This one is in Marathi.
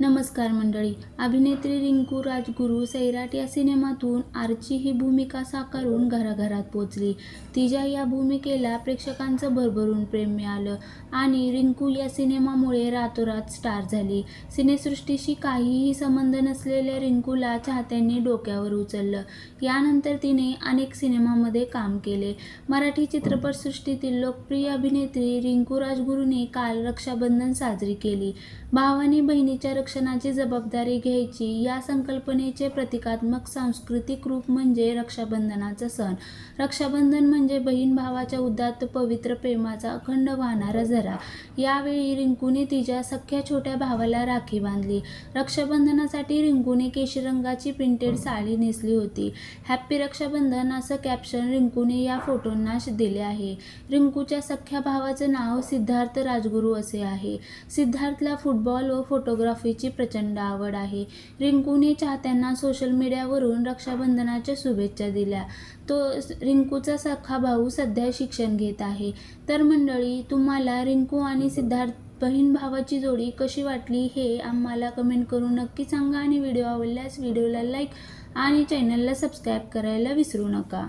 नमस्कार मंडळी अभिनेत्री रिंकू राजगुरू सैराट या सिनेमातून आरची ही भूमिका साकारून घराघरात पोचली. तिच्या या भूमिकेला प्रेक्षकांचं भरभरून प्रेम मिळालं आणि रिंकू या सिनेमामुळे रातोरात स्टार झाली. सिनेसृष्टीशी काहीही संबंध नसलेल्या रिंकूला चाहत्यांनी डोक्यावर उचललं. यानंतर तिने अनेक सिनेमामध्ये काम केले. मराठी चित्रपटसृष्टीतील लोकप्रिय अभिनेत्री रिंकू राजगुरूने काल रक्षाबंधन साजरी केली. भावाने बहिणीच्या रक्षणाची जबाबदारी घ्यायची या संकल्पनेचे प्रतिकात्मक सांस्कृतिक रूप म्हणजे रक्षाबंधनाचा सण. रक्षाबंधन म्हणजे बहीण भावाच्या उदात्त पवित्र प्रेमाचा अखंड वाहणारा झरा. यावेळी रिंकूने तिच्या सख्या छोट्या भावाला राखी बांधली. रक्षाबंधनासाठी रिंकूने केशरी रंगाची प्रिंटेड साडी नेसली होती. हॅप्पी रक्षाबंधन असं कॅप्शन रिंकूने या फोटोंना दिले आहे. रिंकूच्या सख्या भावाचं नाव सिद्धार्थ राजगुरू असे आहे. सिद्धार्थला फुटबॉल व फोटोग्राफी फोटोग्राफीची प्रचंड आवड आहे. रिंकूने चाहत्यांना सोशल मीडियावरून रक्षाबंधनाच्या शुभेच्छा दिल्या. तो रिंकूचा सखा भाऊ सध्या शिक्षण घेत आहे. तर मंडळी तुम्हाला रिंकू आणि सिद्धार्थ बहीण भावाची जोडी कशी वाटली हे आम्हाला कमेंट करून नक्की सांगा आणि व्हिडिओ आवडल्यास व्हिडिओला लाईक आणि चॅनलला सबस्क्राईब करायला विसरू नका.